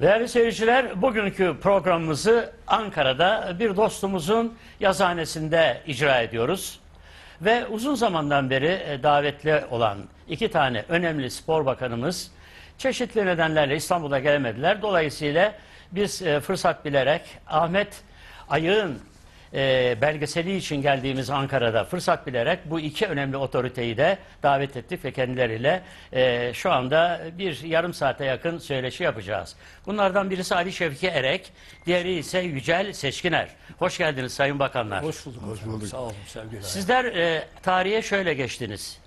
Değerli seyirciler, bugünkü programımızı Ankara'da bir dostumuzun yazıhanesinde icra ediyoruz. Ve uzun zamandan beri e, davetli olan iki tane önemli spor bakanımız çeşitli nedenlerle İstanbul'a gelemediler. Dolayısıyla biz e, fırsat bilerek Ahmet Ayık'ın e, belgeseli için geldiğimiz Ankara'da fırsat bilerek bu iki önemli otoriteyi de davet ettik ve kendileriyle e, şu anda bir yarım saate yakın söyleşi yapacağız. Bunlardan birisi Ali Şevki Erek, diğeri ise Yücel Seçkiner. Hoş geldiniz Sayın Bakanlar. Hoş bulduk. Hoş bulduk. Sağ olun sevgiler. Sizler e, tarihe şöyle geçtiniz.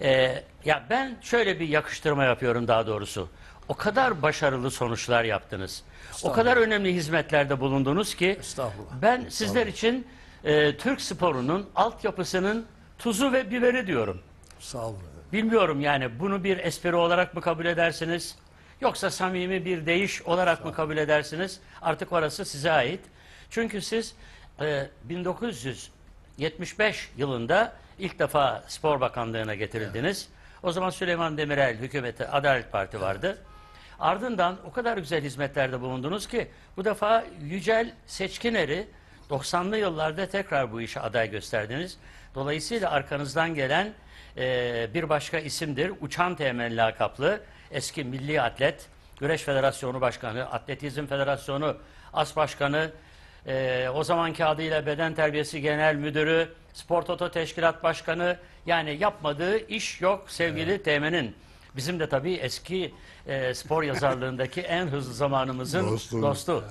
E, ya ben şöyle bir yakıştırma yapıyorum daha doğrusu. O kadar başarılı sonuçlar yaptınız. O kadar önemli hizmetlerde bulundunuz ki Estağfurullah. ben sizler için e, Türk sporunun altyapısının tuzu ve biberi diyorum. Sağ olun. Bilmiyorum yani bunu bir espri olarak mı kabul edersiniz? Yoksa samimi bir değiş olarak mı kabul edersiniz? Artık orası size ait. Çünkü siz e, 1975 yılında ilk defa Spor Bakanlığı'na getirildiniz. O zaman Süleyman Demirel hükümeti Adalet Parti vardı. Ardından o kadar güzel hizmetlerde bulundunuz ki bu defa Yücel Seçkiner'i 90'lı yıllarda tekrar bu işe aday gösterdiniz. Dolayısıyla arkanızdan gelen e, bir başka isimdir. Uçan Teğmen lakaplı eski milli atlet, Güreş Federasyonu Başkanı, Atletizm Federasyonu As Başkanı, e, o zamanki adıyla Beden Terbiyesi Genel Müdürü, Spor Toto Teşkilat Başkanı yani yapmadığı iş yok sevgili Teğmen'in. Bizim de tabii eski e, spor yazarlığındaki en hızlı zamanımızın Dostu. dostu.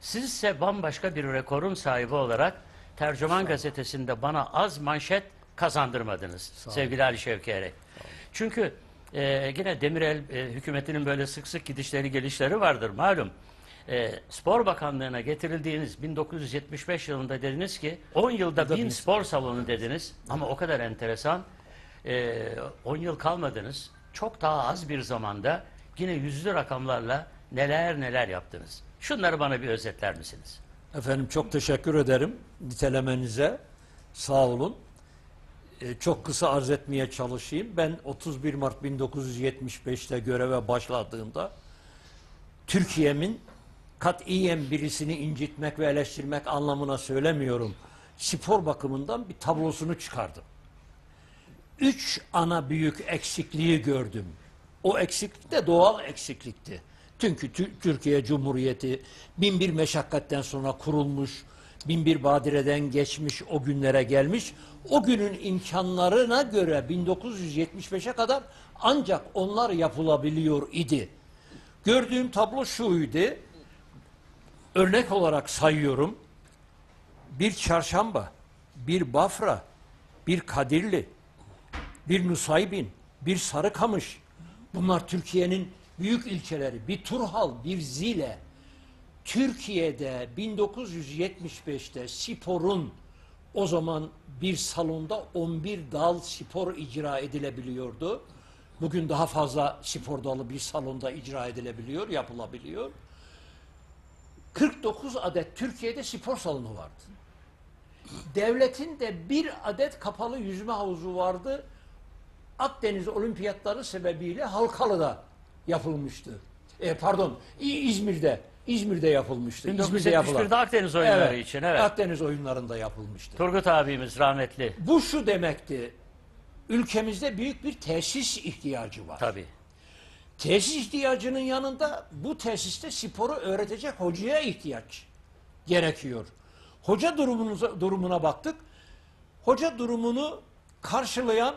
Siz ise bambaşka bir rekorun sahibi olarak Tercüman Gazetesi'nde bana az manşet kazandırmadınız sevgili Ali Şevki Erek. Çünkü e, yine Demirel e, hükümetinin böyle sık sık gidişleri gelişleri vardır malum. E, spor Bakanlığı'na getirildiğiniz 1975 yılında dediniz ki 10 yılda bin spor salonu dediniz ama o kadar enteresan e, 10 yıl kalmadınız. Çok daha az bir zamanda yine yüzlü rakamlarla neler neler yaptınız. Şunları bana bir özetler misiniz? Efendim çok teşekkür ederim nitelemenize. Sağ olun. Ee, çok kısa arz etmeye çalışayım. Ben 31 Mart 1975'te göreve başladığımda Türkiye'min katiyen birisini incitmek ve eleştirmek anlamına söylemiyorum. Spor bakımından bir tablosunu çıkardım. Üç ana büyük eksikliği gördüm. O eksiklik de doğal eksiklikti. Çünkü Tü- Türkiye Cumhuriyeti bin bir meşakkatten sonra kurulmuş, bin bir badireden geçmiş, o günlere gelmiş. O günün imkanlarına göre 1975'e kadar ancak onlar yapılabiliyor idi. Gördüğüm tablo şuydu. Örnek olarak sayıyorum. Bir çarşamba, bir bafra, bir kadirli, bir Nusaybin, bir Sarıkamış. Bunlar Türkiye'nin büyük ilçeleri. Bir Turhal, bir Zile. Türkiye'de 1975'te sporun o zaman bir salonda 11 dal spor icra edilebiliyordu. Bugün daha fazla spor dalı bir salonda icra edilebiliyor, yapılabiliyor. 49 adet Türkiye'de spor salonu vardı. Devletin de bir adet kapalı yüzme havuzu vardı. Akdeniz Olimpiyatları sebebiyle Halkalı'da yapılmıştı. E, pardon, İzmir'de İzmir'de yapılmıştı. İzmir'de 1971'de Akdeniz oyunları için, evet. Akdeniz oyunlarında yapılmıştı. Turgut abimiz rahmetli. Bu şu demekti. Ülkemizde büyük bir tesis ihtiyacı var. Tabii. Tesis ihtiyacının yanında bu tesiste sporu öğretecek hocaya ihtiyaç gerekiyor. Hoca durumuna baktık. Hoca durumunu karşılayan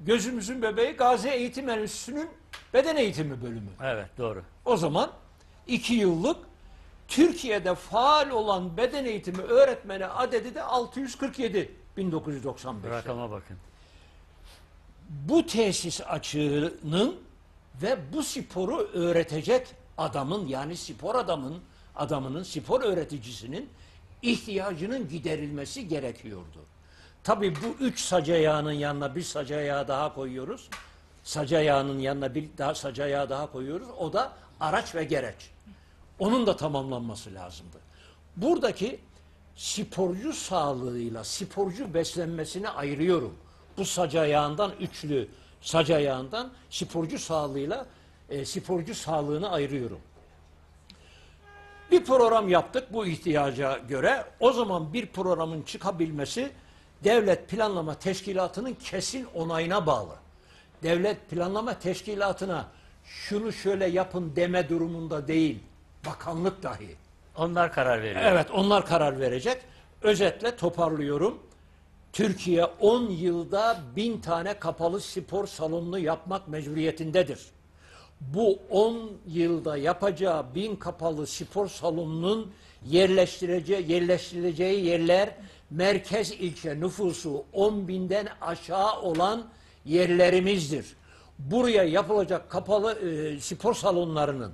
gözümüzün bebeği Gazi Eğitim Enstitüsü'nün beden eğitimi bölümü. Evet doğru. O zaman iki yıllık Türkiye'de faal olan beden eğitimi öğretmeni adedi de 647 1995. Rakama bakın. bu tesis açığının ve bu sporu öğretecek adamın yani spor adamın adamının spor öğreticisinin ihtiyacının giderilmesi gerekiyordu. Tabii bu üç saca yağının yanına bir saca yağı daha koyuyoruz. Saca yağının yanına bir daha saca yağı daha koyuyoruz. O da araç ve gereç. Onun da tamamlanması lazımdı. Buradaki sporcu sağlığıyla sporcu beslenmesini ayırıyorum. Bu sac ayağından üçlü sac ayağından sporcu sağlığıyla e, sporcu sağlığını ayırıyorum. Bir program yaptık bu ihtiyaca göre. O zaman bir programın çıkabilmesi devlet planlama teşkilatının kesin onayına bağlı. Devlet planlama teşkilatına şunu şöyle yapın deme durumunda değil. Bakanlık dahi. Onlar karar veriyor. Evet onlar karar verecek. Özetle toparlıyorum. Türkiye 10 yılda bin tane kapalı spor salonunu yapmak mecburiyetindedir. Bu 10 yılda yapacağı bin kapalı spor salonunun yerleştireceği, yerleştirileceği yerler merkez ilçe nüfusu 10 binden aşağı olan yerlerimizdir. Buraya yapılacak kapalı e, spor salonlarının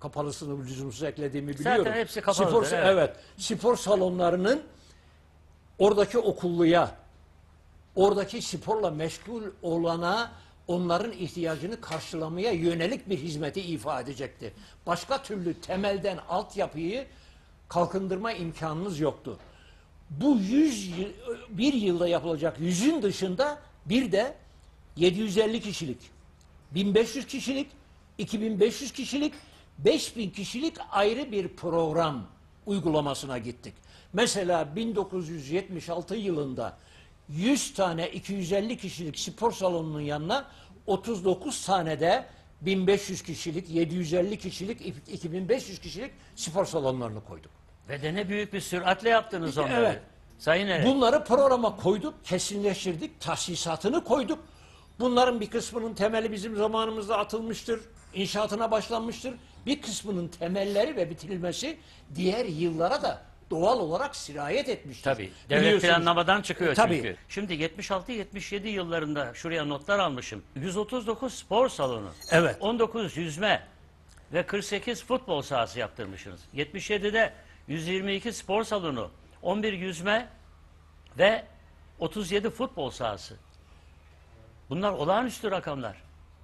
kapalısını lüzumsuz eklediğimi Zaten biliyorum. hepsi kapalıdır, Spor, evet. evet. Spor salonlarının oradaki okulluya, oradaki sporla meşgul olana onların ihtiyacını karşılamaya yönelik bir hizmeti ifa edecekti. Başka türlü temelden altyapıyı kalkındırma imkanınız yoktu. Bu 100 yıl, bir yılda yapılacak yüzün dışında bir de 750 kişilik 1500 kişilik, 2500 kişilik, 5000 kişilik ayrı bir program uygulamasına gittik. Mesela 1976 yılında 100 tane 250 kişilik spor salonunun yanına 39 tane de 1500 kişilik, 750 kişilik, 2500 kişilik spor salonlarını koyduk. Ve de ne büyük bir süratle yaptınız onları. Evet. Sayın Eren. Bunları programa koyduk, kesinleştirdik, tahsisatını koyduk. Bunların bir kısmının temeli bizim zamanımızda atılmıştır, inşaatına başlanmıştır. Bir kısmının temelleri ve bitirilmesi diğer yıllara da doğal olarak sirayet etmiştir. Tabii. Devlet Biliyorsunuz. planlamadan çıkıyor Tabii. çünkü. Şimdi 76-77 yıllarında şuraya notlar almışım. 139 spor salonu. Evet. 19 yüzme ve 48 futbol sahası yaptırmışsınız. 77'de 122 spor salonu, 11 yüzme ve 37 futbol sahası. Bunlar olağanüstü rakamlar.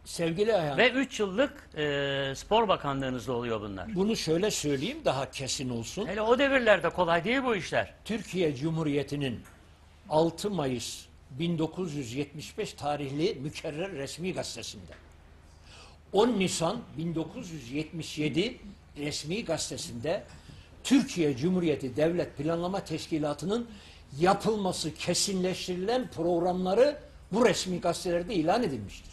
Sevgili Ayhan, Ve 3 yıllık e, spor bakanlığınızda oluyor bunlar. bunu şöyle söyleyeyim daha kesin olsun. Hele o devirlerde kolay değil bu işler. Türkiye Cumhuriyeti'nin 6 Mayıs 1975 tarihli mükerrer resmi gazetesinde 10 Nisan 1977 resmi gazetesinde Türkiye Cumhuriyeti Devlet Planlama Teşkilatı'nın yapılması kesinleştirilen programları bu resmi gazetelerde ilan edilmiştir.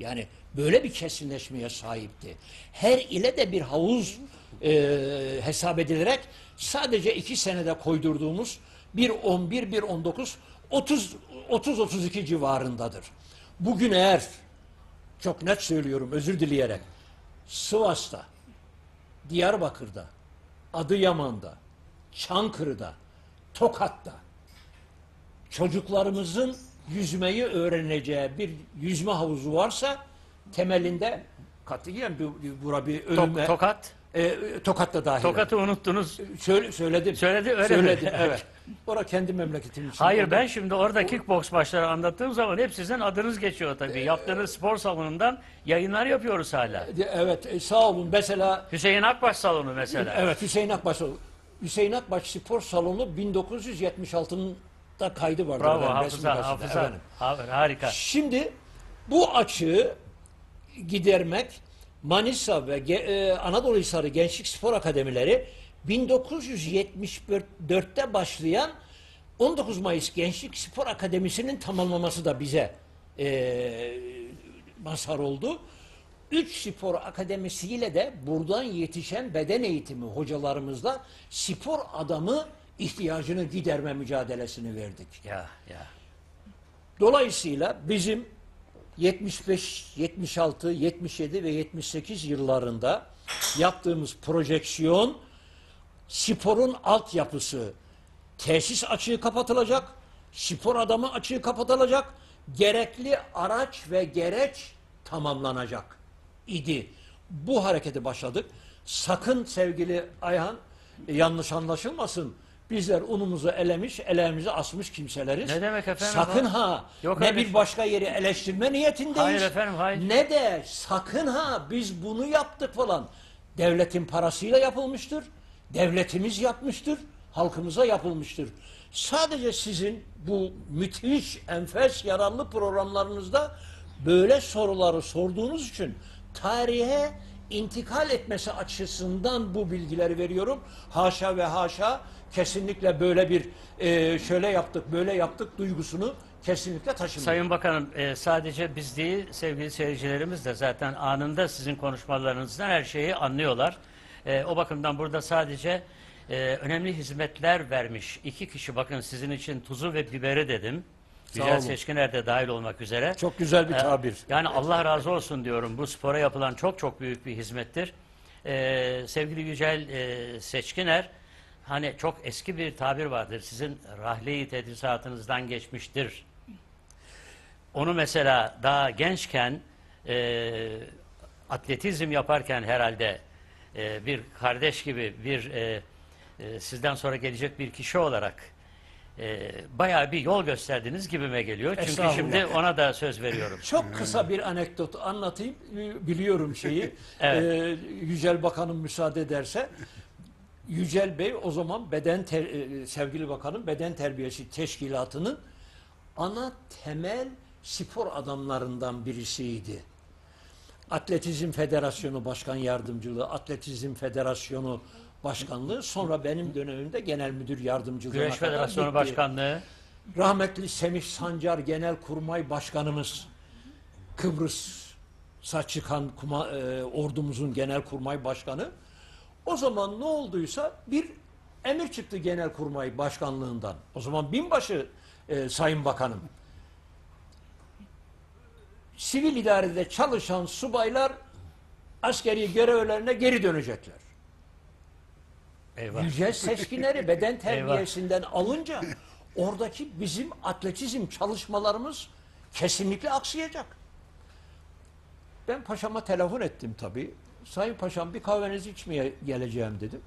Yani böyle bir kesinleşmeye sahipti. Her ile de bir havuz e, hesap edilerek sadece iki senede koydurduğumuz 1.11, 1.19, 30, 30-32 civarındadır. Bugün eğer, çok net söylüyorum özür dileyerek, Sivas'ta, Diyarbakır'da, Adıyaman'da, Çankırı'da, Tokat'ta, çocuklarımızın yüzmeyi öğreneceği bir yüzme havuzu varsa temelinde katiyen bir, bir, bura bir Tok- ölüme tokat. E, tokat da dahil. Tokat'ı unuttunuz. Söyle, söyledim. Söyledi, öyle mi? Söyledim evet. Ora kendi memleketim için. Hayır ben şimdi orada kickbox maçları anlattığım zaman hep sizin adınız geçiyor tabii. Yaptığınız spor salonundan yayınlar yapıyoruz hala. Evet e, sağ olun. Mesela Hüseyin Akbaş salonu mesela. evet Hüseyin Akbaş Hüseyin Akbaş Spor Salonu 1976'da kaydı vardı. Bravo efendim, hafıza, hafıza. Efendim. Ha- Harika. Şimdi bu açığı gidermek Manisa ve e, Anadolu Hisarı Gençlik Spor Akademileri 1974'te başlayan 19 Mayıs Gençlik Spor Akademisi'nin tamamlaması da bize e, mazhar oldu. Üç spor akademisiyle de buradan yetişen beden eğitimi hocalarımızla spor adamı ihtiyacını giderme mücadelesini verdik. Ya ya. Dolayısıyla bizim 75, 76, 77 ve 78 yıllarında yaptığımız projeksiyon sporun altyapısı tesis açığı kapatılacak, spor adamı açığı kapatılacak, gerekli araç ve gereç tamamlanacak idi. Bu hareketi başladık. Sakın sevgili Ayhan yanlış anlaşılmasın. Bizler unumuzu elemiş, eleğimizi asmış kimseleriz. Ne demek efendim Sakın o? ha Yok ne bir şey. başka yeri eleştirme niyetindeyiz. Hayır efendim, hayır. Ne de sakın ha biz bunu yaptık falan. Devletin parasıyla yapılmıştır. Devletimiz yapmıştır. Halkımıza yapılmıştır. Sadece sizin bu müthiş, enfes, yararlı programlarınızda böyle soruları sorduğunuz için tarihe intikal etmesi açısından bu bilgileri veriyorum. Haşa ve haşa kesinlikle böyle bir e, şöyle yaptık, böyle yaptık duygusunu kesinlikle taşımıyor. Sayın Bakanım e, sadece biz değil sevgili seyircilerimiz de zaten anında sizin konuşmalarınızdan her şeyi anlıyorlar. E, o bakımdan burada sadece e, önemli hizmetler vermiş iki kişi bakın sizin için tuzu ve biberi dedim. Olun. Seçkiner de dahil olmak üzere. Çok güzel bir E, tabir. Yani Allah razı olsun diyorum. Bu spora yapılan çok çok büyük bir hizmettir. Ee, sevgili Yücel e, Seçkiner, hani çok eski bir tabir vardır. Sizin rahleyi tedrisatınızdan geçmiştir. Onu mesela daha gençken e, atletizm yaparken herhalde e, bir kardeş gibi bir e, e, sizden sonra gelecek bir kişi olarak e, bayağı bir yol gösterdiniz gibime geliyor. Çünkü Estağfurullah. şimdi ona da söz veriyorum. Çok kısa bir anekdot anlatayım. Biliyorum şeyi. Evet. Ee, Yücel Bakanım müsaade ederse. Yücel Bey o zaman beden ter- e, sevgili bakanım beden terbiyesi teşkilatının ana temel spor adamlarından birisiydi. Atletizm Federasyonu Başkan Yardımcılığı, Atletizm Federasyonu Başkanlığı, sonra benim dönemimde Genel Müdür Yardımcılığına Güreş kadar Federasyonu gitti. Başkanlığı. Rahmetli Semih Sancar Genel Kurmay Başkanımız Kıbrıs'a çıkan kuma, e, ordumuzun Genel Kurmay Başkanı o zaman ne olduysa bir emir çıktı Genel Kurmay Başkanlığından. O zaman binbaşı e, Sayın Bakanım. Sivil idarede çalışan subaylar askeri görevlerine geri dönecekler. Eyvah. Yücel seçkinleri beden terbiyesinden alınca oradaki bizim atletizm çalışmalarımız kesinlikle aksayacak. Ben paşama telefon ettim tabii. Sayın paşam bir kahvenizi içmeye geleceğim dedim.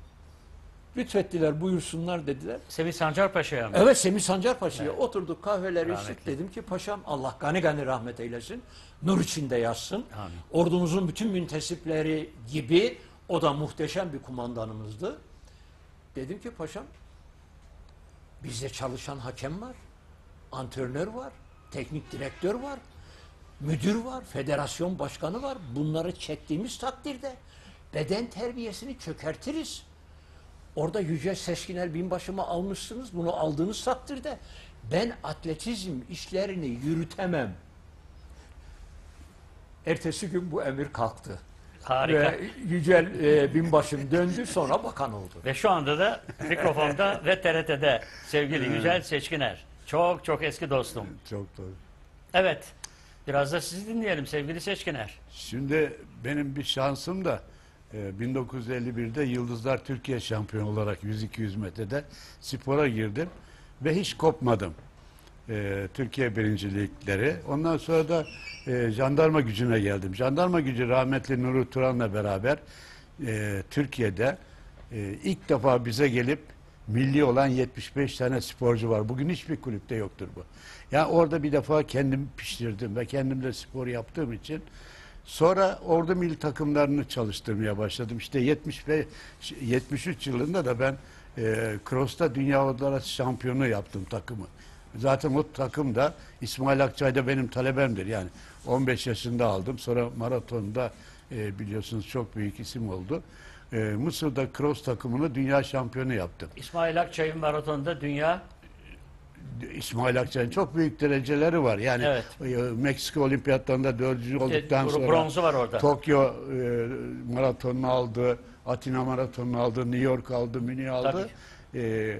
Lütfettiler buyursunlar dediler. Semih Sancar Paşa'ya mı? Evet Semih Sancar Paşa'ya oturduk kahveleri içtik. Dedim ki paşam Allah gani gani rahmet eylesin. Nur içinde yatsın. Amin. Ordumuzun bütün müntesipleri gibi o da muhteşem bir kumandanımızdı. Dedim ki paşam bizde çalışan hakem var. Antrenör var. Teknik direktör var. Müdür var. Federasyon başkanı var. Bunları çektiğimiz takdirde beden terbiyesini çökertiriz. Orada Yüce Seçkiner binbaşımı almışsınız. Bunu aldığınız takdirde ben atletizm işlerini yürütemem. Ertesi gün bu emir kalktı. Harika. Ve Yücel e, binbaşım döndü sonra bakan oldu. Ve şu anda da mikrofonda ve TRT'de sevgili Yücel Seçkiner. Çok çok eski dostum. Çok doğru. Evet. Biraz da sizi dinleyelim sevgili Seçkiner. Şimdi benim bir şansım da e, 1951'de Yıldızlar Türkiye şampiyonu olarak 100-200 metrede spora girdim ve hiç kopmadım. E, Türkiye birincilikleri. Ondan sonra da e, jandarma gücüne geldim. Jandarma gücü rahmetli Nuri Turan'la beraber e, Türkiye'de e, ilk defa bize gelip milli olan 75 tane sporcu var. Bugün hiçbir kulüpte yoktur bu. Yani orada bir defa kendim pişirdim ve kendim de spor yaptığım için sonra ordu milli takımlarını çalıştırmaya başladım. İşte 75 73 yılında da ben e, Cross'ta dünya uluslararası şampiyonu yaptım takımı. Zaten o takım da İsmail Akçay da benim talebemdir. Yani 15 yaşında aldım. Sonra maratonda e, biliyorsunuz çok büyük isim oldu. E, Mısır'da cross takımını dünya şampiyonu yaptım. İsmail Akçay'ın maratonda dünya İsmail Akçay'ın çok büyük dereceleri var. Yani Evet. e, Meksika olimpiyatlarında dördüncü olduktan sonra bronzu var orada. Tokyo e, maratonunu aldı, Atina maratonunu aldı, New York aldı, Münih aldı. E,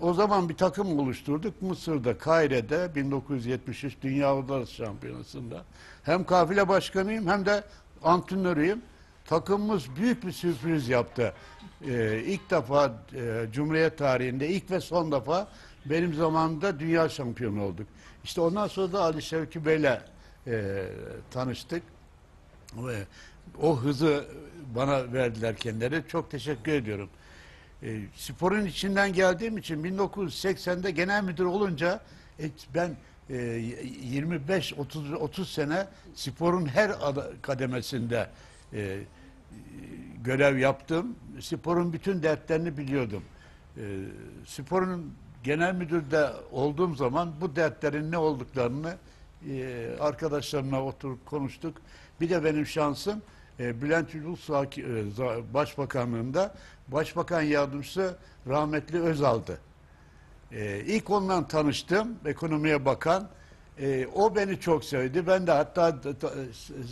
o- zaman bir takım oluşturduk. Mısır'da, Kaire'de 1973 Dünya Uluslararası Şampiyonası'nda. Hem kafile başkanıyım hem de antrenörüyüm. Takımımız büyük bir sürpriz yaptı. E, ilk defa e, Cumhuriyet tarihinde ilk ve son defa benim zamanımda dünya şampiyonu olduk. İşte ondan sonra da Ali Şevki Bey'le e, tanıştık. Ve o hızı bana verdiler kendileri. Çok teşekkür ediyorum. E, sporun içinden geldiğim için 1980'de genel müdür olunca e, ben e, 25 30 30 sene sporun her kademesinde e, görev yaptım. Sporun bütün dertlerini biliyordum. E, sporun genel müdürde olduğum zaman bu dertlerin ne olduklarını e, arkadaşlarımla oturup konuştuk. Bir de benim şansım e, Bülent Ulusoy e, Başbakanlığında Başbakan Yardımcısı rahmetli Özal'dı. E, ilk ondan tanıştım, ekonomiye bakan. E, o beni çok sevdi. Ben de hatta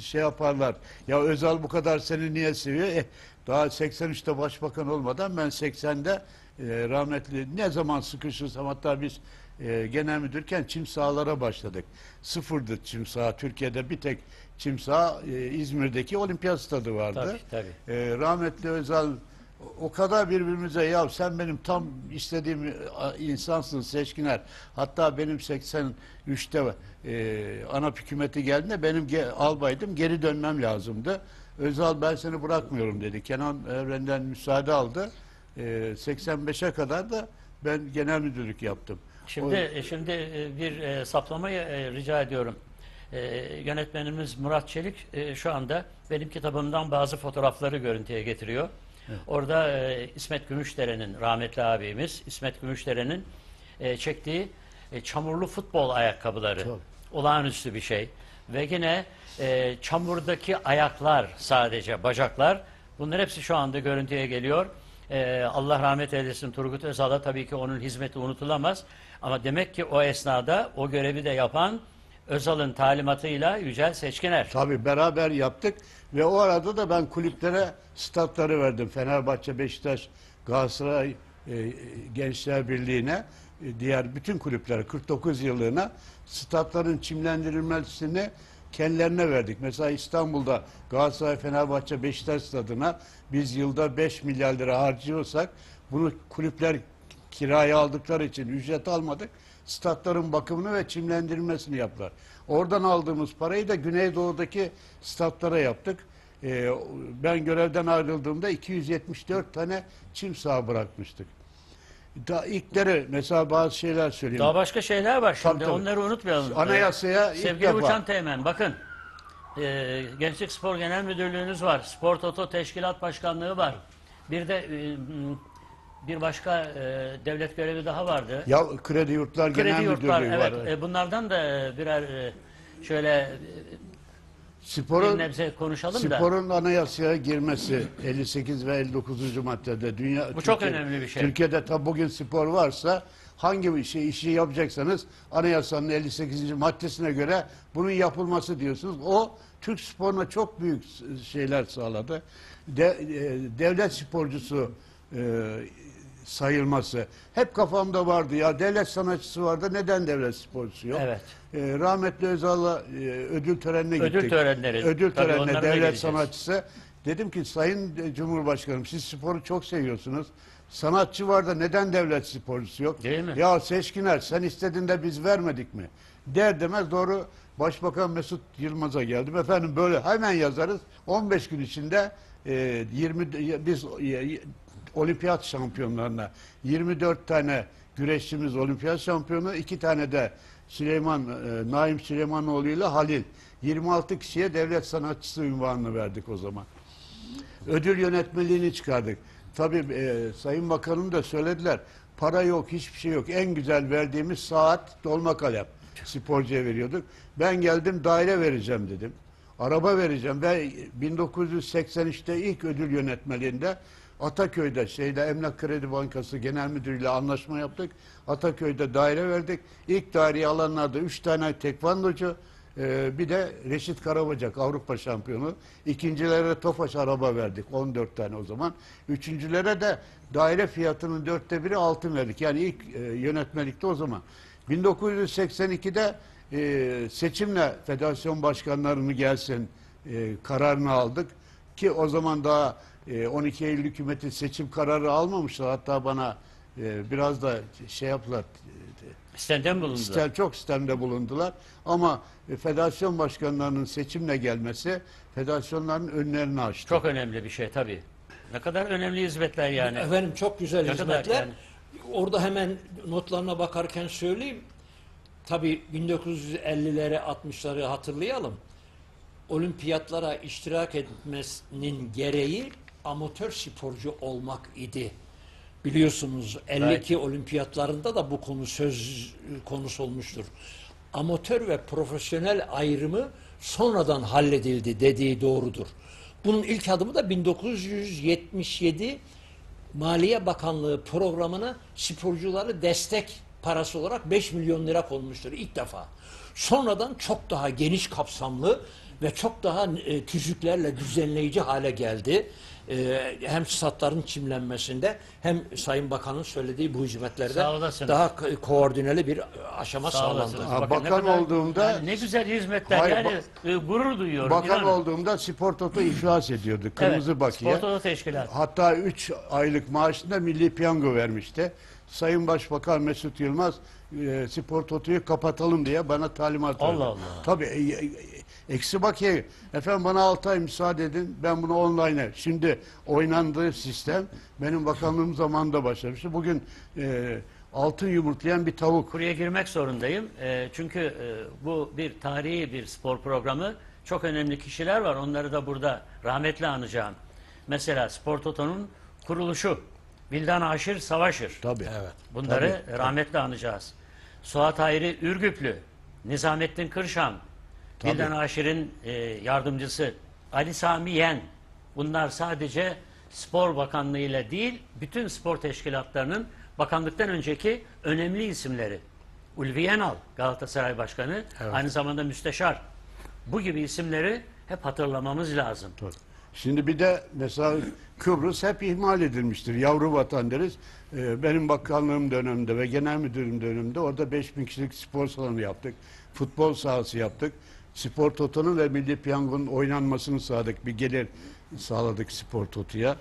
şey yaparlar. Ya Özal bu kadar seni niye seviyor? Eh, daha 83'te başbakan olmadan ben 80'de e, rahmetli ne zaman sıkışırsam hatta biz e, genel müdürken çim sahalara başladık. Sıfırdı çim saha. Türkiye'de bir tek çim saha e, İzmir'deki olimpiyat stadı vardı. Tabii, tabii. E, rahmetli Özal o kadar birbirimize ya sen benim tam istediğim e, insansın seçkiner. Hatta benim 83'te e, ana hükümeti geldiğinde benim ge- albaydım geri dönmem lazımdı. Özal ben seni bırakmıyorum dedi. Kenan Evren'den müsaade aldı. E, 85'e kadar da ben genel müdürlük yaptım. Şimdi e, şimdi e, bir e, saplamayı e, rica ediyorum. Yönetmenimiz Murat Çelik şu anda benim kitabımdan bazı fotoğrafları görüntüye getiriyor. Orada e, İsmet Gümüşdere'nin rahmetli abimiz İsmet Gümüşdere'nin çektiği çamurlu futbol ayakkabıları Tabii. olağanüstü bir şey. Ve yine e, çamurdaki ayaklar sadece bacaklar bunlar hepsi şu anda görüntüye geliyor. E, Allah rahmet eylesin Turgut Özal'a tabii ki onun hizmeti unutulamaz. Ama demek ki o esnada o görevi de yapan Özal'ın talimatıyla Yücel Seçkiner. Tabii beraber yaptık ve o arada da ben kulüplere statları verdim. Fenerbahçe, Beşiktaş, Galatasaray e, Gençler Birliği'ne, e, diğer bütün kulüplere 49 yıllığına statların çimlendirilmesini kendilerine verdik. Mesela İstanbul'da Galatasaray, Fenerbahçe, Beşiktaş stadına biz yılda 5 milyar lira harcıyorsak bunu kulüpler kiraya aldıkları için ücret almadık. Statların bakımını ve çimlendirilmesini yaptılar. Oradan aldığımız parayı da Güneydoğu'daki statlara yaptık. Ee, ben görevden ayrıldığımda 274 tane çim saha bırakmıştık. Da ilkleri mesela bazı şeyler söyleyeyim. Daha başka şeyler var şimdi Tabii, tabii. onları unutmayalım. Anayasaya Ee, ilk Sevgili defa- Uçan Teğmen bakın e, Gençlik Spor Genel Müdürlüğünüz var. Spor Toto Teşkilat Başkanlığı var. Bir de e, bir başka e, devlet görevi daha vardı. Ya Kredi Yurtlar Kredi Genel yurtlar Müdürlüğü evet. var. E, bunlardan da e, birer e, şöyle e, bir Sporun nebze konuşalım da. Sporun anayasaya girmesi 58 ve 59. maddede dünya Bu çok önemli bir şey. Türkiye'de tabi bugün spor varsa hangi bir şey işi yapacaksanız anayasanın 58. maddesine göre bunun yapılması diyorsunuz. O Türk sporuna çok büyük şeyler sağladı. De, e, devlet sporcusu e, sayılması. Hep kafamda vardı ya devlet sanatçısı vardı neden devlet sporcusu yok? Evet. E, rahmetli Özal'la e, ödül törenine Ödül gittik. törenleri. Ödül törenine devlet sanatçısı. Dedim ki Sayın Cumhurbaşkanım siz sporu çok seviyorsunuz. Sanatçı var da neden devlet sporcusu yok? Değil mi? Ya Seçkiner sen istediğinde biz vermedik mi? Der demez doğru Başbakan Mesut Yılmaz'a geldim. Efendim böyle hemen yazarız. 15 gün içinde e, 20 biz e, olimpiyat şampiyonlarına 24 tane güreşçimiz olimpiyat şampiyonu, iki tane de Süleyman e, Naim Süleymanoğlu ile Halil. 26 kişiye devlet sanatçısı unvanını verdik o zaman. Ödül yönetmeliğini çıkardık. Tabii e, Sayın Bakanım da söylediler. Para yok, hiçbir şey yok. En güzel verdiğimiz saat dolma kalem. Sporcuya veriyorduk. Ben geldim daire vereceğim dedim. Araba vereceğim. Ve 1983'te ilk ödül yönetmeliğinde Ataköy'de şeyde Emlak Kredi Bankası Genel Müdürü'yle anlaşma yaptık. Ataköy'de daire verdik. İlk daireyi alanlarda 3 tane tekvandocu, ee, bir de Reşit Karabacak Avrupa şampiyonu. İkincilere Tofaş araba verdik 14 tane o zaman. Üçüncülere de daire fiyatının dörtte biri altın verdik. Yani ilk e, yönetmelikte o zaman. 1982'de e, seçimle federasyon başkanlarını gelsin e, kararını aldık. Ki o zaman daha e, 12 Eylül hükümeti seçim kararı almamışlar. Hatta bana e, biraz da şey yaptılar. e, Sistemden bulundu. Sistem, çok sistemde bulundular ama e, federasyon başkanlarının seçimle gelmesi federasyonların önlerini açtı. Çok önemli bir şey tabii. Ne kadar önemli hizmetler yani. Efendim çok güzel Ne hizmetler. yani? Orada hemen notlarına bakarken söyleyeyim. Tabii 1950'leri 60'ları hatırlayalım. Olimpiyatlara iştirak etmesinin gereği amatör sporcu olmak idi. Biliyorsunuz 52 olimpiyatlarında da bu konu söz konusu olmuştur. Amatör ve profesyonel ayrımı sonradan halledildi dediği doğrudur. Bunun ilk adımı da 1977 Maliye Bakanlığı programına sporcuları destek parası olarak 5 milyon lira konmuştur ilk defa. Sonradan çok daha geniş kapsamlı ve çok daha e, tüzüklerle düzenleyici hale geldi. E, hem statların çimlenmesinde hem Sayın Bakan'ın söylediği bu hizmetlerde daha ko- koordineli bir aşama Sağ sağlandı. olasınız. Ha, Bakın ne bakan kadar- olduğumda- yani ne güzel hizmetler Hayır, yani e, gurur duyuyorum. Bakan inanın. olduğumda Spor Toto iflas ediyordu. Kırmızı evet, bakiye. Sportoto Teşkilatı. Hatta 3 aylık maaşında milli piyango vermişti. Sayın Başbakan Mesut Yılmaz e, Spor Toto'yu kapatalım diye bana talimat verdi. Allah Allah. Tabii e, e, eksi bakiye. Efendim bana 6 ay müsaade edin. Ben bunu online'e. Şimdi oynandığı sistem benim bakanlığım zamanında başlamıştı. Bugün e, altın yumurtlayan bir tavuk. Kuruya girmek zorundayım. E, çünkü e, bu bir tarihi bir spor programı. Çok önemli kişiler var. Onları da burada rahmetli anacağım. Mesela Spor Toto'nun kuruluşu. Vildan Aşır Savaşır. Tabii. Evet. Bunları rahmetli anacağız. Suat Hayri Ürgüplü, Nizamettin Kırşan, Tabii. Vildan Aşir'in e, yardımcısı Ali Sami Yen. Bunlar sadece Spor Bakanlığı ile değil, bütün spor teşkilatlarının bakanlıktan önceki önemli isimleri. Ulvi Yenal, Galatasaray Başkanı, aynı zamanda müsteşar. Bu gibi isimleri hep hatırlamamız lazım. Tabii. Şimdi bir de mesela Kıbrıs hep ihmal edilmiştir. Yavru vatan deriz. Ee, benim bakanlığım döneminde ve genel müdürüm döneminde orada 5000 kişilik spor salonu yaptık. Futbol sahası yaptık. Spor Toto'nun ve Milli Piyango'nun oynanmasını sağladık. Bir gelir sağladık Spor Toto'ya.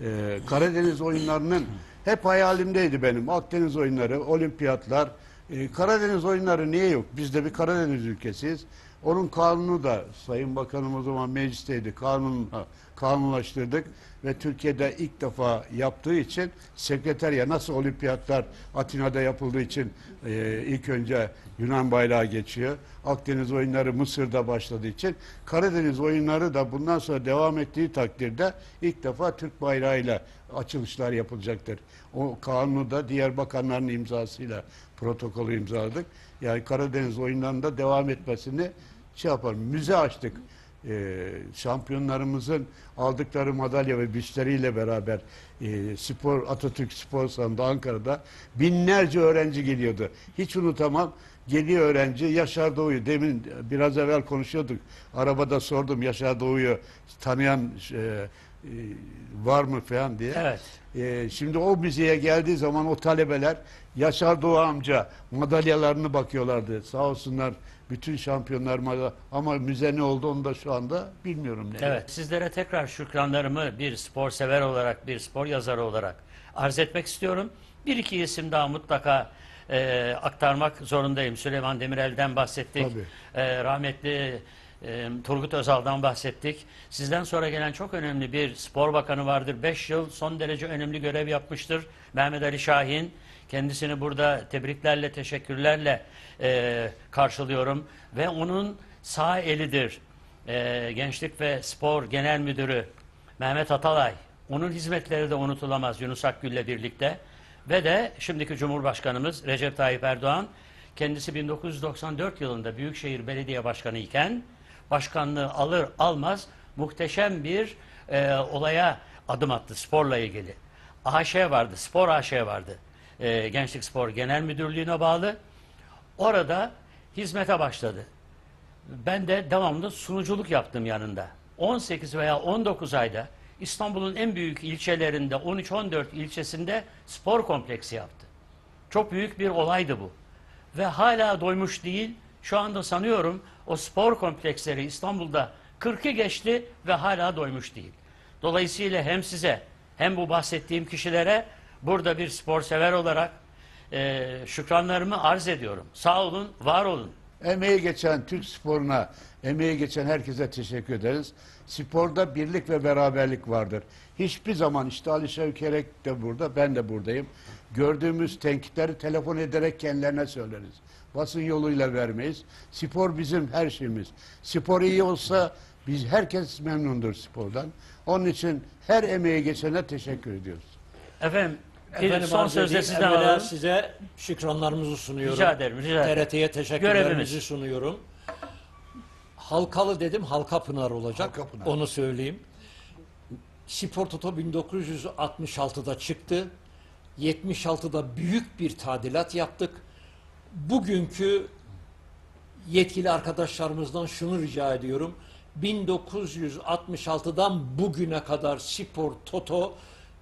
Ee, Karadeniz oyunlarının hep hayalimdeydi benim. Akdeniz oyunları, olimpiyatlar. Ee, Karadeniz oyunları niye yok? Biz de bir Karadeniz ülkesiyiz. Onun kanunu da Sayın Bakanım o zaman meclisteydi. Kanunla, kanunlaştırdık ve Türkiye'de ilk defa yaptığı için sekreterya nasıl olimpiyatlar Atina'da yapıldığı için e, ilk önce Yunan bayrağı geçiyor. Akdeniz oyunları Mısır'da başladığı için Karadeniz oyunları da bundan sonra devam ettiği takdirde ilk defa Türk bayrağıyla açılışlar yapılacaktır. O kanunu da diğer bakanların imzasıyla protokolü imzaladık. Yani Karadeniz oyunlarında devam etmesini şey yapalım. Müze açtık. Ee, şampiyonlarımızın aldıkları madalya ve büstleriyle beraber e, spor Atatürk Spor Salonu'nda Ankara'da binlerce öğrenci geliyordu. Hiç unutamam. Geliyor öğrenci Yaşar Doğu'yu demin biraz evvel konuşuyorduk. Arabada sordum Yaşar Doğu'yu tanıyan e, e, var mı falan diye. Evet. Ee, şimdi o müzeye geldiği zaman o talebeler Yaşar Doğu amca madalyalarını bakıyorlardı. Sağ olsunlar bütün şampiyonlar madalya ama müze ne oldu onu da şu anda bilmiyorum. Ne. Evet, sizlere tekrar şükranlarımı bir spor sever olarak, bir spor yazarı olarak arz etmek istiyorum. Bir iki isim daha mutlaka e, aktarmak zorundayım. Süleyman Demirel'den bahsettik. E, rahmetli e, Turgut Özal'dan bahsettik. Sizden sonra gelen çok önemli bir spor bakanı vardır. Beş yıl son derece önemli görev yapmıştır. Mehmet Ali Şahin. Kendisini burada tebriklerle, teşekkürlerle e, karşılıyorum. Ve onun sağ elidir. E, Gençlik ve Spor Genel Müdürü Mehmet Atalay. Onun hizmetleri de unutulamaz Yunus Akgül'le birlikte. Ve de şimdiki Cumhurbaşkanımız Recep Tayyip Erdoğan. Kendisi 1994 yılında Büyükşehir Belediye Başkanı iken başkanlığı alır almaz muhteşem bir e, olaya adım attı sporla ilgili. AŞ vardı, Spor AŞ vardı. E, Gençlik Spor Genel Müdürlüğü'ne bağlı. Orada hizmete başladı. Ben de devamlı sunuculuk yaptım yanında. 18 veya 19 ayda İstanbul'un en büyük ilçelerinde 13-14 ilçesinde spor kompleksi yaptı. Çok büyük bir olaydı bu. Ve hala doymuş değil. Şu anda sanıyorum o spor kompleksleri İstanbul'da 40'ı geçti ve hala doymuş değil. Dolayısıyla hem size hem bu bahsettiğim kişilere burada bir spor sever olarak e, şükranlarımı arz ediyorum. Sağ olun, var olun. Emeği geçen Türk sporuna, emeği geçen herkese teşekkür ederiz. Sporda birlik ve beraberlik vardır. Hiçbir zaman işte Ali Şevkerek de burada, ben de buradayım. Gördüğümüz tenkitleri telefon ederek kendilerine söyleriz. Basın yoluyla vermeyiz. Spor bizim her şeyimiz. Spor iyi olsa biz herkes memnundur spordan. Onun için her emeği geçene teşekkür ediyoruz. Efendim, Efendim son sözde sizden alalım. size şükranlarımızı sunuyorum. Rica ederim, rica ederim. TRT'ye teşekkürlerimizi Görevimiz. sunuyorum. Halkalı dedim, Halka Pınar olacak. Halka Pınar. Onu söyleyeyim. Spor Toto 1966'da çıktı. 76'da büyük bir tadilat yaptık. Bugünkü yetkili arkadaşlarımızdan şunu rica ediyorum. 1966'dan bugüne kadar Spor Toto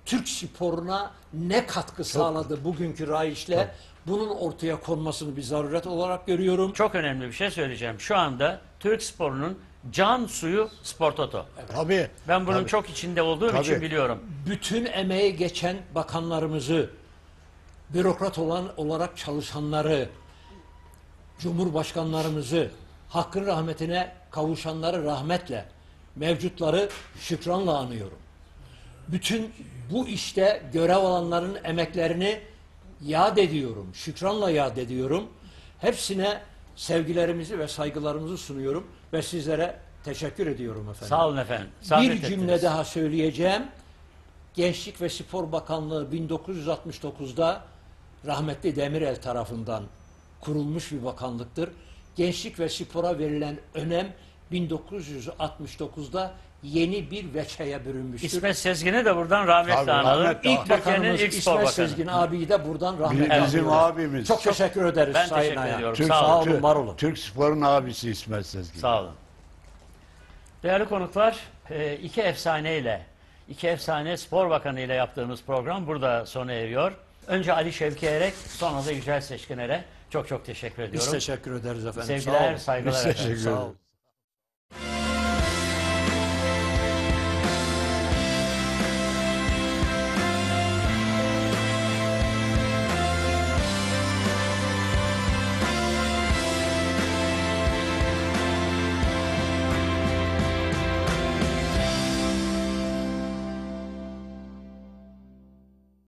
Türk sporuna ne katkı sağladı bugünkü rayişle bunun ortaya konmasını bir zaruret olarak görüyorum. Çok önemli bir şey söyleyeceğim. Şu anda Türk sporunun can suyu Spor Toto. Tabii. Ben bunun Tabii. çok içinde olduğum Tabii. için biliyorum. bütün emeği geçen bakanlarımızı, bürokrat olan olarak çalışanları, cumhurbaşkanlarımızı, hakkın rahmetine kavuşanları rahmetle, mevcutları şükranla anıyorum. Bütün bu işte görev alanların emeklerini yad ediyorum, şükranla yad ediyorum. Hepsine sevgilerimizi ve saygılarımızı sunuyorum ve sizlere teşekkür ediyorum efendim. Sağ olun efendim. Zahmet Bir cümle ettiniz. daha söyleyeceğim. Gençlik ve Spor Bakanlığı 1969'da rahmetli Demirel tarafından kurulmuş bir bakanlıktır. Gençlik ve spora verilen önem 1969'da yeni bir veçeye bürünmüştür. İsmet Sezgin'i de buradan rahmetle Tabii, analım. rahmetle. İlk Türkiye'nin bakanımız ilk spor İsmet bakanı. Sezgin abiyi de buradan rahmetle Bizim abimiz. Çok teşekkür ederiz Ben Sayın teşekkür Aya. ediyorum. Türk, Sağ olun, Türk- var olun. Türk sporun abisi İsmet Sezgin. Sağ olun. Değerli konuklar, e, iki efsaneyle, iki efsane spor bakanı ile yaptığımız program burada sona eriyor. Önce Ali Şevki Erek, sonra da Yücel Seçkiner'e çok çok teşekkür ediyorum. Biz teşekkür ederiz efendim. Sağ Sevgiler, olun. saygılar Biz efendim. teşekkür Sağ ederiz. olun.